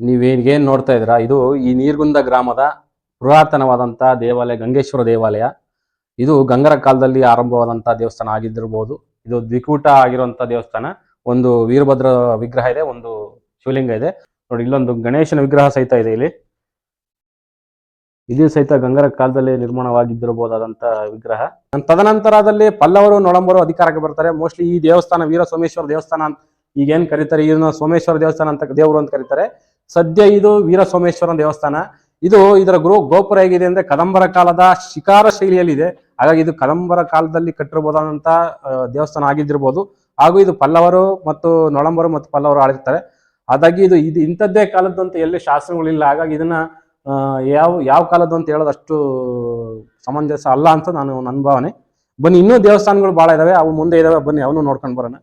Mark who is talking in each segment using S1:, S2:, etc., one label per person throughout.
S1: ನೀವೇನ್ ನೋಡ್ತಾ ಇದ್ದೀರಾ? ಇದು ಈ ನೀರ್ಗುಂದ ಗ್ರಾಮದ ಪುರಾತನವಾದಂಥ ದೇವಾಲಯ, ಗಂಗೇಶ್ವರ ದೇವಾಲಯ. ಇದು ಗಂಗರ ಕಾಲದಲ್ಲಿ ಆರಂಭವಾದಂಥ ದೇವಸ್ಥಾನ ಆಗಿದ್ದಿರ್ಬೋದು. ಇದು ದ್ವಿಕೂಟ ಆಗಿರುವಂಥ ದೇವಸ್ಥಾನ. ಒಂದು ವೀರಭದ್ರ ವಿಗ್ರಹ ಇದೆ, ಒಂದು ಶಿವಲಿಂಗ ಇದೆ. ನೋಡಿ, ಇಲ್ಲೊಂದು ಗಣೇಶನ ವಿಗ್ರಹ ಸಹಿತ ಇದೆ ಇಲ್ಲಿ. ಇದು ಸಹಿತ ಗಂಗರ ಕಾಲದಲ್ಲಿ ನಿರ್ಮಾಣವಾಗಿದ್ದಿರಬಹುದಾದಂತಹ ವಿಗ್ರಹ. ತದನಂತರದಲ್ಲಿ ಪಲ್ಲವರು, ನೊಳಂಬರು ಅಧಿಕಾರಕ್ಕೆ ಬರ್ತಾರೆ. ಮೋಸ್ಟ್ಲಿ ಈ ದೇವಸ್ಥಾನ ವೀರ ಸೋಮೇಶ್ವರ ದೇವಸ್ಥಾನ ಈಗೇನ್ ಕರೀತಾರೆ? ಇದನ್ನ ಸೋಮೇಶ್ವರ ದೇವಸ್ಥಾನ ಅಂತ ದೇವರು ಅಂತ ಕರೀತಾರೆ. ಸದ್ಯ ಇದು ವೀರ ಸೋಮೇಶ್ವರ ದೇವಸ್ಥಾನ. ಇದು ಇದರ ಗುರು ಗೋಪುರ ಹೇಗಿದೆ ಅಂದ್ರೆ ಕದಂಬರ ಕಾಲದ ಶಿಕಾರ ಶೈಲಿಯಲ್ಲಿದೆ. ಹಾಗಾಗಿ ಇದು ಕದಂಬರ ಕಾಲದಲ್ಲಿ ಕಟ್ಟಿರಬಹುದಾದಂತಹ ದೇವಸ್ಥಾನ ಆಗಿದ್ದಿರಬಹುದು ಹಾಗೂ ಇದು ಪಲ್ಲವರು ಮತ್ತು ನೊಳಂಬರು ಮತ್ತು ಪಲ್ಲವರು ಆಳಿರ್ತಾರೆ. ಹಾಗಾಗಿ ಇದು ಇದು ಇಂಥದ್ದೇ ಕಾಲದಂತ ಎಲ್ಲಿ ಶಾಸನಗಳಿಲ್ಲ. ಹಾಗಾಗಿ ಇದನ್ನ ಯಾವ ಯಾವ ಕಾಲದ್ದು ಅಂತ ಹೇಳೋದು ಅಷ್ಟು ಸಮಂಜಸ ಅಲ್ಲ ಅಂತ ನಾನು ನನ್ನ ಭಾವನೆ. ಬನ್ನಿ, ಇನ್ನೂ ದೇವಸ್ಥಾನಗಳು ಬಹಳ ಇದಾವೆ. ಅವು ಮುಂದೆ ಇದಾವೆ. ಬನ್ನಿ ಅವನು ನೋಡ್ಕೊಂಡು ಬರೋಣ.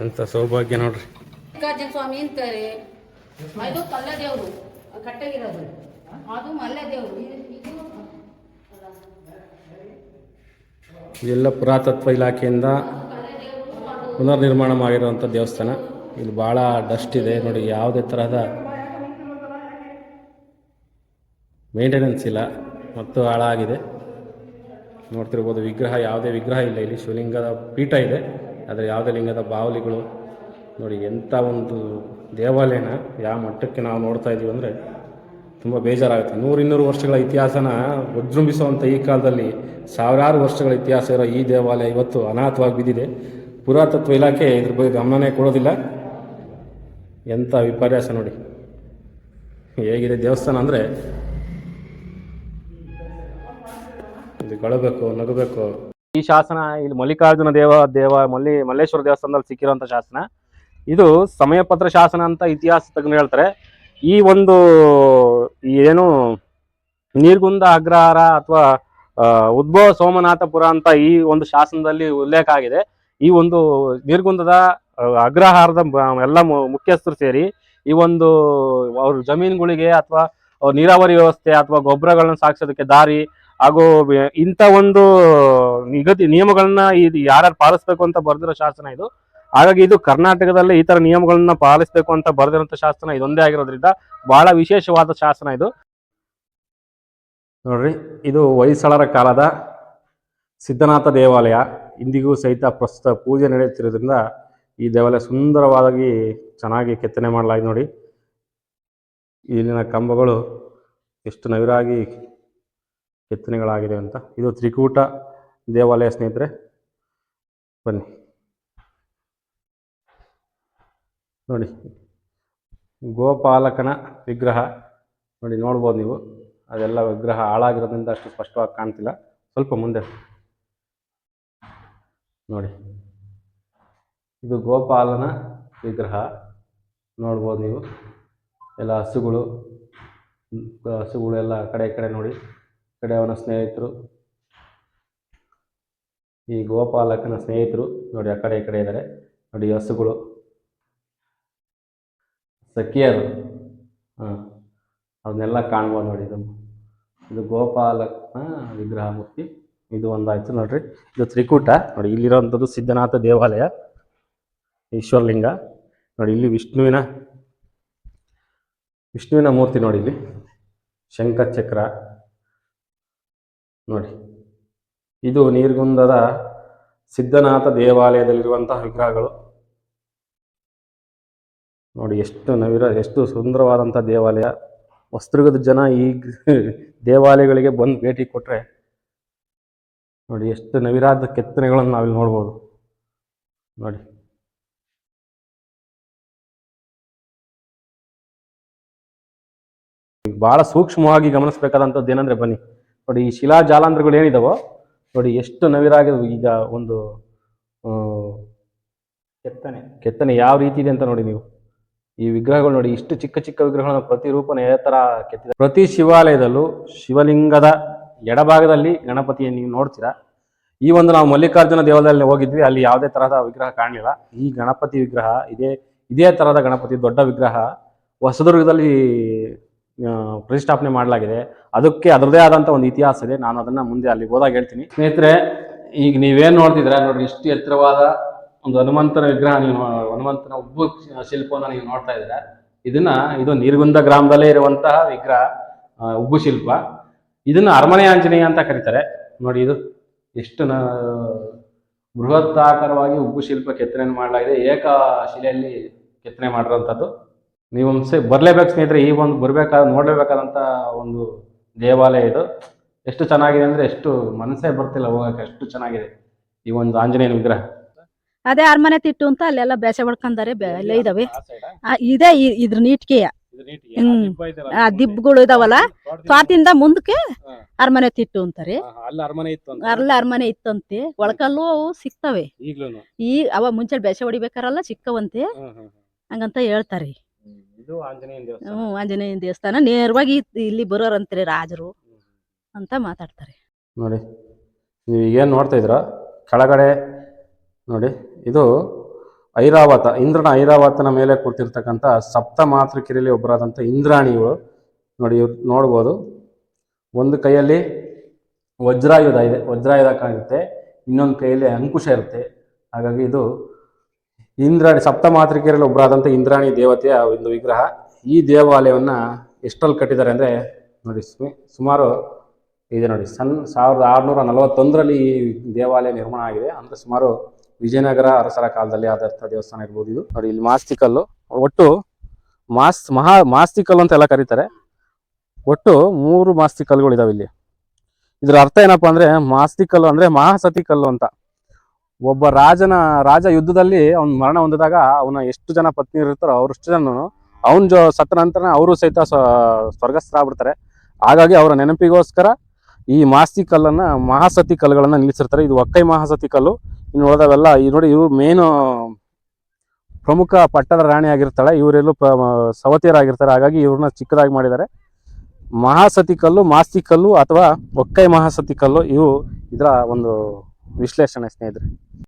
S1: ಎಂತ ಸೌಭಾಗ್ಯ ನೋಡ್ರಿ.
S2: ಮಲ್ಲಿಕಾರ್ಜುನ ಸ್ವಾಮಿ ಅಂತಾರೆ. ಕಲ್ಲ ದೇವರು ಕಟ್ಟಗಿರೋದು. ಅದು ಮಲ್ಲ ದೇವರು ಇದು
S1: ಇದೆಲ್ಲ ಪುರಾತತ್ವ ಇಲಾಖೆಯಿಂದ ಪುನರ್ನಿರ್ಮಾಣ ಮಾಡಿರುವಂಥ ದೇವಸ್ಥಾನ. ಇಲ್ಲಿ ಭಾಳ ಡಸ್ಟ್ ಇದೆ. ನೋಡಿ ಯಾವುದೇ ತರಹದ ಮೇಂಟೆನೆನ್ಸ್ ಇಲ್ಲ. ಮತ್ತು ಹಾಳಾಗಿದೆ. ನೋಡ್ತಿರ್ಬೋದು, ವಿಗ್ರಹ, ಯಾವುದೇ ವಿಗ್ರಹ ಇಲ್ಲ. ಇಲ್ಲಿ ಶಿವಲಿಂಗದ ಪೀಠ ಇದೆ. ಆದರೆ ಯಾವುದೇ ಲಿಂಗದ ಬಾವಲಿಗಳು, ನೋಡಿ ಎಂಥ ಒಂದು ದೇವಾಲಯನ, ಯಾವ ಮಟ್ಟಕ್ಕೆ ನಾವು ನೋಡ್ತಾ ಇದ್ದೀವಿ ಅಂದರೆ ತುಂಬ ಬೇಜಾರಾಗುತ್ತೆ. ನೂರು ಇನ್ನೂರು ವರ್ಷಗಳ ಇತಿಹಾಸನ ವಿಜೃಂಭಿಸುವಂಥ ಈ ಕಾಲದಲ್ಲಿ ಸಾವಿರಾರು ವರ್ಷಗಳ ಇತಿಹಾಸ ಇರೋ ಈ ದೇವಾಲಯ ಇವತ್ತು ಅನಾಥವಾಗಿ ಬಿದ್ದಿದೆ. ಪುರಾತತ್ವ ಇಲಾಖೆ ಇದ್ರ ಬಗ್ಗೆ ಗಮನನೇ ಕೊಡೋದಿಲ್ಲ. ಎಂಥ ವಿಪರ್ಯಾಸ ನೋಡಿ. ಹೇಗಿದೆ ದೇವಸ್ಥಾನ ಅಂದರೆ ಇದು ಕಳಬೇಕು, ನಗಬೇಕು. ಈ ಶಾಸನ ಇಲ್ಲಿ ಮಲ್ಲಿಕಾರ್ಜುನ ದೇವ ದೇವ, ಮಲ್ಲಿ, ಮಲ್ಲೇಶ್ವರ ದೇವಸ್ಥಾನದಲ್ಲಿ ಸಿಕ್ಕಿರುವಂತ ಶಾಸನ. ಇದು ಸಮಯಪತ್ರ ಶಾಸನ ಅಂತ ಇತಿಹಾಸ ತಜ್ಞರು ಹೇಳ್ತಾರೆ. ಈ ಒಂದು ಏನು ನೀರ್ಗುಂದ ಅಗ್ರಹಾರ ಅಥವಾ ಉದ್ಭವ ಸೋಮನಾಥಪುರ ಅಂತ ಈ ಒಂದು ಶಾಸನದಲ್ಲಿ ಉಲ್ಲೇಖ ಆಗಿದೆ. ಈ ಒಂದು ನೀರ್ಗುಂದದ ಅಗ್ರಹಾರದ ಎಲ್ಲ ಮುಖ್ಯಸ್ಥರು ಸೇರಿ ಈ ಒಂದು ಅವ್ರ ಜಮೀನುಗಳಿಗೆ ಅಥವಾ ನೀರಾವರಿ ವ್ಯವಸ್ಥೆ ಅಥವಾ ಗೊಬ್ಬರಗಳನ್ನ ಸಾಗಿಸೋದಕ್ಕೆ ದಾರಿ ಹಾಗೂ ಇಂಥ ಒಂದು ನಿಗದಿ ನಿಯಮಗಳನ್ನ ಇದು ಯಾರ್ಯಾರು ಪಾಲಿಸ್ಬೇಕು ಅಂತ ಬರೆದಿರೋ ಶಾಸನ ಇದು. ಹಾಗಾಗಿ ಇದು ಕರ್ನಾಟಕದಲ್ಲಿ ಈ ತರ ನಿಯಮಗಳನ್ನ ಪಾಲಿಸಬೇಕು ಅಂತ ಬರೆದಿರುವಂತ ಶಾಸನ ಇದೊಂದೇ ಆಗಿರೋದ್ರಿಂದ ಬಹಳ ವಿಶೇಷವಾದ ಶಾಸನ ಇದು. ನೋಡ್ರಿ, ಇದು ಹೊಯ್ಸಳರ ಕಾಲದ ಸಿದ್ಧನಾಥ ದೇವಾಲಯ. ಇಂದಿಗೂ ಸಹಿತ ಪ್ರಸ್ತುತ ಪೂಜೆ ನಡೆಯುತ್ತಿರೋದ್ರಿಂದ ಈ ದೇವಾಲಯ ಸುಂದರವಾಗಿ ಚೆನ್ನಾಗಿ ಕೆತ್ತನೆ ಮಾಡಲಾಗಿದೆ ನೋಡಿ. ಇಲ್ಲಿನ ಕಂಬಗಳು ಎಷ್ಟು ನವಿರಾಗಿ ಕೆತ್ತನೆಗಳಾಗಿದೆ ಅಂತ. ಇದು ತ್ರಿಕೂಟ ದೇವಾಲಯ ಸ್ನೇಹಿತರೆ. ಬನ್ನಿ. ನೋಡಿ. ಗೋಪಾಲಕನ ವಿಗ್ರಹ. ನೋಡಿ, ನೋಡ್ಬೋದು ನೀವು. ಅದೆಲ್ಲ ವಿಗ್ರಹ ಹಾಳಾಗಿರೋದ್ರಿಂದ ಅಷ್ಟು ಸ್ಪಷ್ಟವಾಗಿ ಕಾಣ್ತಿಲ್ಲ. ಸ್ವಲ್ಪ ಮುಂದೆ. ನೋಡಿ. ಇದು ಗೋಪಾಲನ ವಿಗ್ರಹ. ನೋಡ್ಬೋದು ನೀವು. ಎಲ್ಲ ಹಸುಗಳು ಹಸುಗಳು ಎಲ್ಲ ಕಡೆ ಕಡೆ ನೋಡಿ. ಕಡೆ ಅವನ ಸ್ನೇಹಿತರು, ಈ ಗೋಪಾಲಕನ ಸ್ನೇಹಿತರು ನೋಡಿ ಆ ಕಡೆ ಈ ಕಡೆ ಇದ್ದಾರೆ. ನೋಡಿ ಹಸುಗಳು, ಸಖಿಯರು. ಹಾಂ ಅದನ್ನೆಲ್ಲ ಕಾಣ್ಬೋದು ನೋಡಿ ಇದು. ಇದು ಗೋಪಾಲಕನ ವಿಗ್ರಹ ಮೂರ್ತಿ ಇದು ಒಂದಾಯ್ತು ನೋಡ್ರಿ. ಇದು ತ್ರಿಕೂಟ. ನೋಡಿ ಇಲ್ಲಿರೋವಂಥದ್ದು ಸಿದ್ಧನಾಥ ದೇವಾಲಯ, ಈಶ್ವರಲಿಂಗ. ನೋಡಿ ಇಲ್ಲಿ ವಿಷ್ಣುವಿನ ವಿಷ್ಣುವಿನ ಮೂರ್ತಿ ನೋಡಿ ಇಲ್ಲಿ. ಶಂಖಚಕ್ರ ನೋಡಿ. ಇದು ನೀರ್ಗುಂದದ ಸಿದ್ಧನಾಥ ದೇವಾಲಯದಲ್ಲಿರುವಂತಹ ವಿಗ್ರಹಗಳು. ನೋಡಿ, ಎಷ್ಟು ನವಿರ, ಎಷ್ಟು ಸುಂದರವಾದಂಥ ದೇವಾಲಯ. ವಸ್ತ್ರಗದ ಜನ ಈ ದೇವಾಲಯಗಳಿಗೆ ಬಂದು ಭೇಟಿ ಕೊಟ್ಟರೆ ನೋಡಿ, ಎಷ್ಟು ನವಿರಾದ ಕೆತ್ತನೆಗಳನ್ನು ನಾವಿಲ್ಲಿ ನೋಡ್ಬೋದು. ನೋಡಿ. ಭಾಳ ಸೂಕ್ಷ್ಮವಾಗಿ ಗಮನಿಸಬೇಕಾದಂಥದ್ದು ಏನಂದ್ರೆ ಬನ್ನಿ. ನೋಡಿ ಈ ಶಿಲಾ ಜಾಲಾಂಧ್ರಗಳು ಏನಿದಾವೋ ನೋಡಿ ಎಷ್ಟು ನವಿರಾಗಿದ್ವು ಈಗ ಒಂದು ಕೆತ್ತನೆ. ಕೆತ್ತನೆ ಯಾವ ರೀತಿ ಇದೆ ಅಂತ ನೋಡಿ ನೀವು. ಈ ವಿಗ್ರಹಗಳು ನೋಡಿ ಇಷ್ಟು ಚಿಕ್ಕ ಚಿಕ್ಕ ವಿಗ್ರಹಗಳ ಪ್ರತಿರೂಪನ ಯಾವ ಥರ ಕೆತ್ತಿದೆ ಪ್ರತಿ ಶಿವಾಲಯದಲ್ಲೂ ಶಿವಲಿಂಗದ ಎಡಭಾಗದಲ್ಲಿ ಗಣಪತಿಯನ್ನು ನೀವು ನೋಡ್ತೀರಾ? ಈ ಒಂದು ನಾವು ಮಲ್ಲಿಕಾರ್ಜುನ ದೇವಾಲಯದಲ್ಲಿ ಹೋಗಿದ್ವಿ ಅಲ್ಲಿ ಯಾವುದೇ ತರಹದ ವಿಗ್ರಹ ಕಾಣಲಿಲ್ಲ. ಈ ಗಣಪತಿ ವಿಗ್ರಹ ಇದೇ ಇದೇ ತರಹದ ಗಣಪತಿ ದೊಡ್ಡ ವಿಗ್ರಹ ಹೊಸದುರ್ಗದಲ್ಲಿ ಪ್ರತಿಷ್ಠಾಪನೆ ಮಾಡಲಾಗಿದೆ. ಅದಕ್ಕೆ ಅದರದೇ ಆದಂಥ ಒಂದು ಇತಿಹಾಸ ಇದೆ. ನಾನು ಅದನ್ನ ಮುಂದೆ ಅಲ್ಲಿ ಹೋದಾಗ ಹೇಳ್ತೀನಿ. ಸ್ನೇಹಿತರೆ, ಈಗ ನೀವೇನು ನೋಡ್ತಿದ್ರೆ ನೋಡ್ರಿ, ಇಷ್ಟು ಎತ್ತರವಾದ ಒಂದು ಹನುಮಂತನ ವಿಗ್ರಹ ನೀವು, ಹನುಮಂತನ ಉಬ್ಬು ಶಿಲ್ಪವನ್ನು ನೀವು ನೋಡ್ತಾ ಇದ್ದೀರಾ? ಇದನ್ನ, ಇದು ನೀರ್ಗುಂದ ಗ್ರಾಮದಲ್ಲೇ ಇರುವಂತಹ ವಿಗ್ರಹ ಉಬ್ಬು ಶಿಲ್ಪ. ಇದನ್ನ ಅರಮನೆ ಆಂಜನೇಯ ಅಂತ ಕರೀತಾರೆ. ನೋಡಿ ಇದು, ಎಷ್ಟು ಬೃಹತ್ ಬೃಹತ್ತಾಕಾರವಾಗಿ ಉಬ್ಬು ಶಿಲ್ಪ ಕೆತ್ತನೆ ಮಾಡಲಾಗಿದೆ. ಏಕ ಶಿಲೆಯಲ್ಲಿ ಕೆತ್ತನೆ ಮಾಡಿರುವಂಥದ್ದು ನೀವು ಒಂದ್ಸೆ ಬರ್ಲೇಬೇಕು ಸ್ನೇಹಿತರೆ ಈ ಒಂದು ಬರ್ಬೇಕಾದ ನೋಡ್ಲೇಬೇಕಾದಂತ ಒಂದು ದೇವಾಲಯ ಇದು. ಎಷ್ಟು ಚೆನ್ನಾಗಿದೆ ಅಂದ್ರೆ ಎಷ್ಟು ಮನಸ್ಸೇ ಬರ್ತಿಲ್ಲ ಹೋಗಕ್ಕೆ ಅಷ್ಟು ಚೆನ್ನಾಗಿದೆ ಈ ಒಂದು ಆಂಜನೇಯನ ವಿಗ್ರಹ.
S3: ಅದೇ ಅರಮನೆ ತಿಟ್ಟು ಅಂತ ಅಲ್ಲೆಲ್ಲ ಬೇಸ ಹೊಡ್ಕೊಂಡಾರೆ ಎಲ್ಲ ಇದಾವೆ. ಆ, ಇದೇ ಇದ್ರ ನೀಟ್ಕೆಯ ಹ್ಮ್. ಆ ದಿಬ್ಬಗಳು ಇದಾವಲ್ಲ ಸ್ವಾತಿಂದ ಮುಂದಕ್ಕೆ. ಅರಮನೆ ತಿಟ್ಟು ಅಂತಾರೆ.
S1: ಅಲ್ಲಿ ಅರಮನೆ ಇತ್ತು ಅಂತ.
S3: ಅರ್ಲ ಅರಮನೆ ಇತ್ತಂತೆ. ಒಳಕಲ್ಲು ಅವು ಸಿಗ್ತವೆ.
S1: ಈಗ್ಲೂ
S3: ಈ ಅವ ಮುಂಚೆ ಬೇಸೆ ಹೊಡಿಬೇಕಾರಲ್ಲ ಸಿಕ್ಕವಂತೆ ಹಂಗಂತ ಹೇಳ್ತಾರೆ.
S1: ಇದು ಆಂಜನೇಯನ ದೇವಸ್ಥಾನ.
S3: ಹ್ಮ್ ಆಂಜನೇಯನ ದೇವಸ್ಥಾನ. ನೇರವಾಗಿ ಇಲ್ಲಿ ಇಲ್ಲಿ ಬರೋರಂತಾರೆ ರಾಜರು ಅಂತ ಮಾತಾಡ್ತಾರೆ.
S1: ನೋಡಿ ನೀವು ಏನ್ ನೋಡ್ತಾ ಇದ್ರ ಕೆಳಗಡೆ ನೋಡಿ ಇದು ಐರಾವತ ಇಂದ್ರನ ಐರಾವತನ ಮೇಲೆ ಕೂತಿರ್ತಕ್ಕಂಥ ಸಪ್ತ ಮಾತೃಕಿರಲ್ಲಿ ಒಬ್ಬರಾದಂಥ ಇಂದ್ರಾಣಿಗಳು. ನೋಡಿ ಇವ್ರು ನೋಡ್ಬೋದು. ಒಂದು ಕೈಯಲ್ಲಿ ವಜ್ರಾಯುಧ ಇದೆ. ವಜ್ರಾಯುಧ ಕಾಣುತ್ತೆ. ಇನ್ನೊಂದು ಕೈಯಲ್ಲಿ ಅಂಕುಶ ಇರುತ್ತೆ. ಹಾಗಾಗಿ ಇದು ಇಂದ್ರಾಣಿ, ಸಪ್ತ ಮಾತೃಕೆಯರಲ್ಲಿ ಒಬ್ಬರಾದಂಥ ಇಂದ್ರಾಣಿ ದೇವತೆಯ ಒಂದು ವಿಗ್ರಹ ಈ ದೇವಾಲಯವನ್ನ ಎಷ್ಟರಲ್ಲಿ ಕಟ್ಟಿದ್ದಾರೆ ಅಂದರೆ ನೋಡಿ ಸ್ಮಿ- ಸುಮಾರು ಇದೆ ನೋಡಿ, ಸನ್ ಸಾವಿರದ ಆರುನೂರ ನಲವತ್ತೊಂದರಲ್ಲಿ ಈ ದೇವಾಲಯ ನಿರ್ಮಾಣ ಆಗಿದೆ. ಅಂದರೆ ಸುಮಾರು ವಿಜಯನಗರ, ಅರಸರ ಕಾಲದಲ್ಲಿ ಆದಂಥ ದೇವಸ್ಥಾನ ಇರ್ಬೋದು ಇದು. ನೋಡಿ, ಇಲ್ಲಿ ಮಾಸ್ತಿಕಲ್ಲು. ಒಟ್ಟು ಮಾಸ್, ಮಹಾ ಮಾಸ್ತಿಕಲ್ಲು ಅಂತೆಲ್ಲ ಕರೀತಾರೆ. ಒಟ್ಟು ಮೂರು ಮಾಸ್ತಿ ಕಲ್ಲುಗಳಿದಾವೆ ಇಲ್ಲಿ. ಇದರ ಅರ್ಥ ಏನಪ್ಪಾ ಅಂದರೆ ಮಾಸ್ತಿಕಲ್ಲು ಅಂದ್ರೆ ಮಹಾಸತಿ ಕಲ್ಲು ಅಂತ. ಒಬ್ಬ ರಾಜನ, ರಾಜ ಯುದ್ಧದಲ್ಲಿ ಅವ್ನ ಮರಣ ಹೊಂದಿದಾಗ ಅವನ ಎಷ್ಟು ಜನ ಪತ್ನಿಯರು ಇರ್ತಾರೋ ಅವ್ರಷ್ಟು ಜನ ಅವನ ಜೊ, ಸತ್ತ ನಂತರ ಅವರು ಸಹಿತ ಸ್ವ- ಸ್ವರ್ಗಸ್ಥರಾಗ್ಬಿಡ್ತಾರೆ ಹಾಗಾಗಿ ಅವರ ನೆನಪಿಗೋಸ್ಕರ ಈ ಮಾಸ್ತಿ ಕಲ್ಲನ್ನ, ಮಹಾಸತಿ ಕಲ್ಲುಗಳನ್ನು ನಿಲ್ಲಿಸಿರ್ತಾರೆ. ಇದು ಒಕ್ಕೈ ಮಹಾಸತಿ ಕಲ್ಲು. ಇನ್ನು ಉಳಿದವೆಲ್ಲ, ಈ ನೋಡಿ ಇವರು ಮೇನು ಪ್ರಮುಖ ಪಟ್ಟದ ರಾಣಿ ಆಗಿರ್ತಾಳೆ. ಇವರೆಲ್ಲೂ ಸವತಿಯರಾಗಿರ್ತಾರೆ. ಹಾಗಾಗಿ ಇವ್ರನ್ನ ಚಿಕ್ಕದಾಗಿ ಮಾಡಿದ್ದಾರೆ. ಮಹಾಸತಿ ಕಲ್ಲು, ಮಾಸ್ತಿ ಕಲ್ಲು ಅಥವಾ ಒಕ್ಕೈ ಮಹಾಸತಿ ಕಲ್ಲು ಇವು ಇದರ ಒಂದು ವಿಶ್ಲೇಷಣೆ ಸ್ನೇಹಿತರೆ.